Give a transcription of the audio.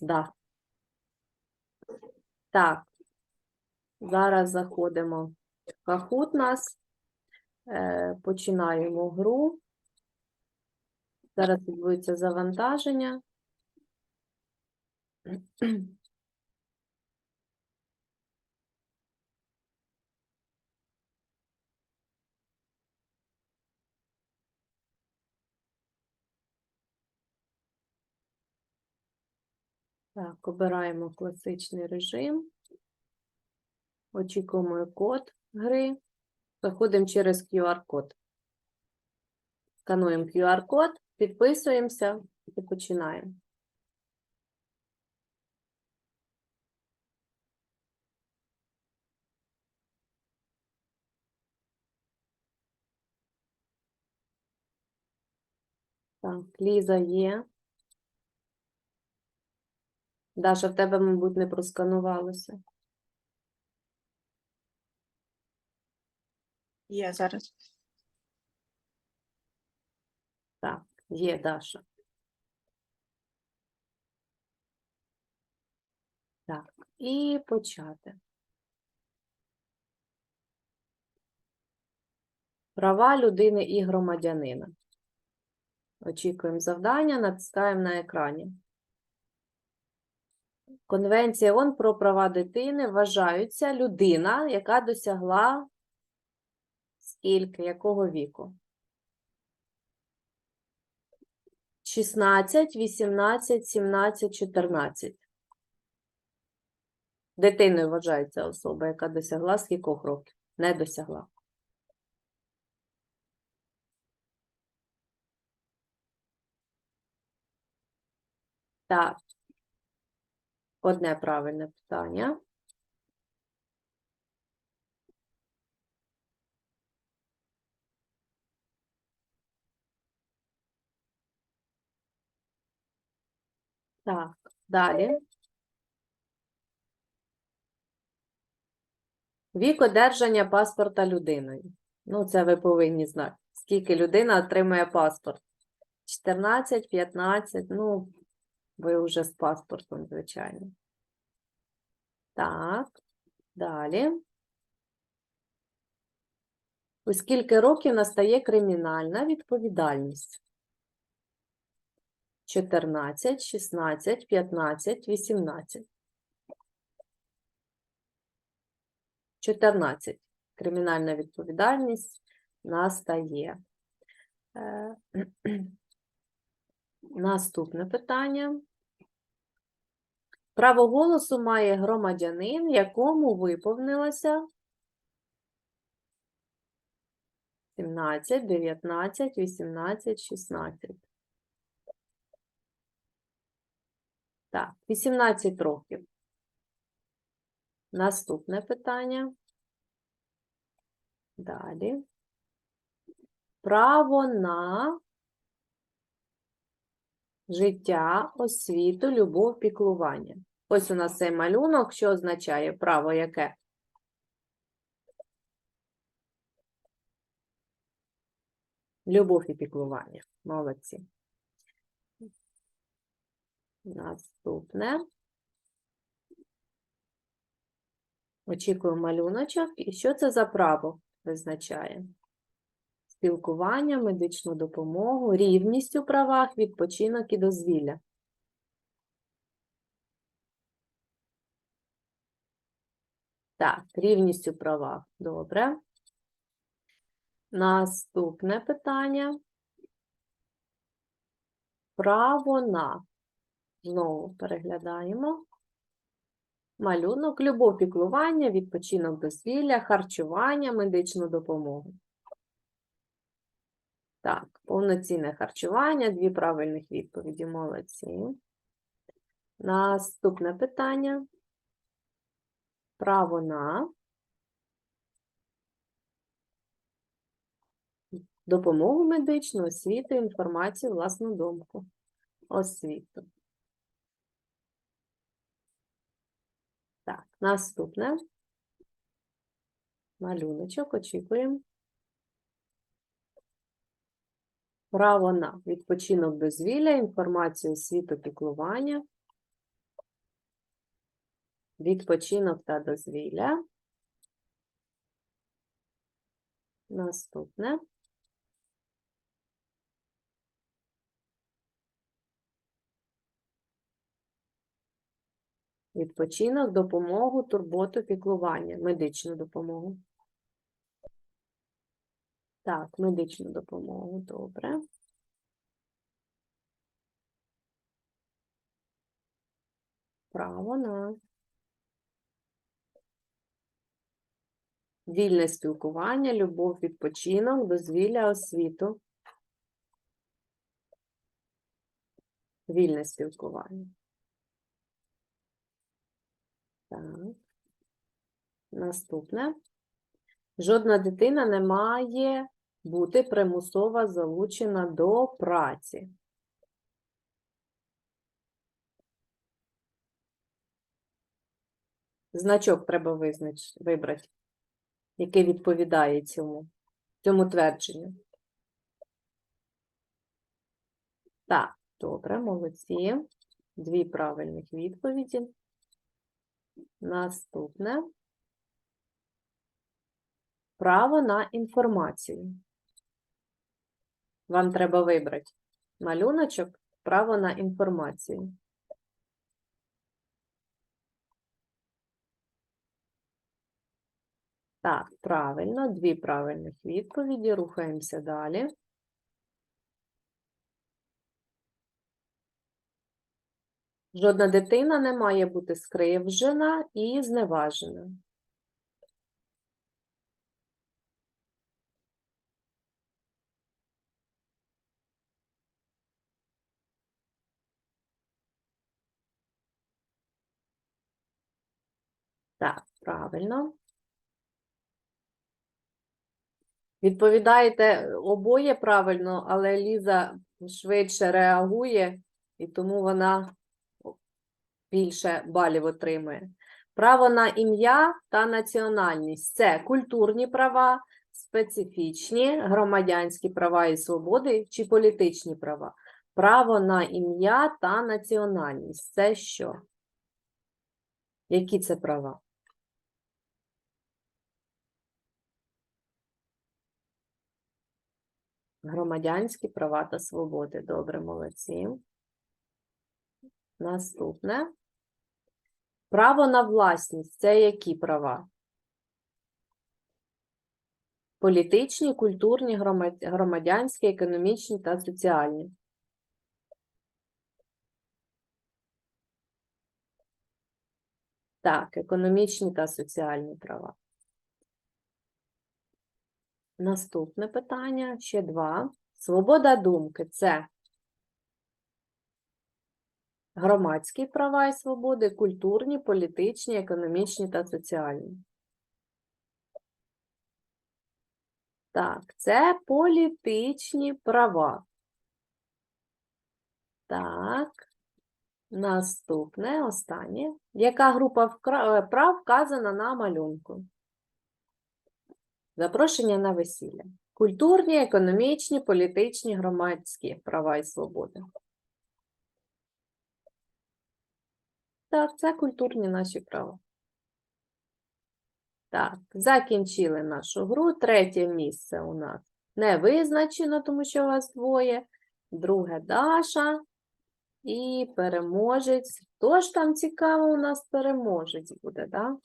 Да. Так. Зараз заходимо в кахут нас. Е, починаємо гру. Зараз відбудеться завантаження. Так, обираємо класичний режим. Очікуємо код гри. Заходимо через QR-код. Скануємо QR-код, підписуємося і починаємо. Так, Ліза є. Даша, в тебе, мабуть, не просканувалося. Є зараз. Так, є Даша. Так, і почати. Права людини і громадянина. Очікуємо завдання, натискаємо на екрані. Конвенція ООН про права дитини вважаються людина, яка досягла скільки, якого віку? 16, 18, 17, 14. Дитиною вважається особа, яка досягла скількох років? Не досягла. Так. Одне правильне питання. Так, далі. Вік одержання паспорта людиною. Ну, це ви повинні знати. Скільки людина отримує паспорт? 14, 15, ну, ви вже з паспортом, звичайно. Так, далі. У скільки років настає кримінальна відповідальність? 14, 16, 15, 18. 14. Кримінальна відповідальність настає. Е, Наступне питання. Право голосу має громадянин, якому виповнилося 17, 19, 18, 16. Так, 18 років. Наступне питання. Далі. Право на життя, освіту, любов, піклування. Ось у нас цей малюнок, що означає право яке? Любов і піклування. Молодці. Наступне. Очікуємо малюночок. І що це за право визначає? Спілкування, медичну допомогу, рівність у правах, відпочинок і дозвілля. Так, рівність у правах. Добре. Наступне питання. Право на. Знову переглядаємо. Малюнок, любов, піклування, відпочинок дозвілля, харчування, медичну допомогу. Так, повноцінне харчування, дві правильних відповіді, молодці. Наступне питання. Право на допомогу медичну, освіту, інформацію, власну думку. Освіту. Так, наступне. Малюночок, очікуємо. Право на відпочинок дозвілля, інформацію освіту, піклування. Відпочинок та дозвілля. Наступне. Відпочинок, допомогу, турботу, піклування, медичну допомогу. Так, медичну допомогу, добре. Право на вільне спілкування, любов, відпочинок, дозвілля, освіту. Вільне спілкування. Так. Наступне. Жодна дитина не має бути примусово залучена до праці. Значок треба визнач... вибрати, який відповідає цьому, цьому твердженню. Так, добре, молодці. Дві правильних відповіді. Наступне. Право на інформацію. Вам треба вибрати малюночок, право на інформацію. Так, правильно, дві правильних відповіді. Рухаємося далі. Жодна дитина не має бути скривджена і зневажена. Так, правильно. Відповідаєте обоє правильно, але Ліза швидше реагує, і тому вона більше балів отримує. Право на ім'я та національність це культурні права, специфічні громадянські права і свободи чи політичні права. Право на ім'я та національність це що? Які це права? Громадянські права та свободи. Добре, молодці. Наступне. Право на власність це які права? Політичні, культурні, громадянські, економічні та соціальні. Так, економічні та соціальні права. Наступне питання, ще два. Свобода думки це громадські права і свободи, культурні, політичні, економічні та соціальні. Так, це політичні права. Так. Наступне, останнє. Яка група е, прав вказана на малюнку? Запрошення на весілля. Культурні, економічні, політичні, громадські права і свободи. Так, це культурні наші права. Так, закінчили нашу гру. Третє місце у нас не визначено, тому що у вас двоє. Друге Даша. І переможець. Хто ж там цікаво у нас переможець буде, так?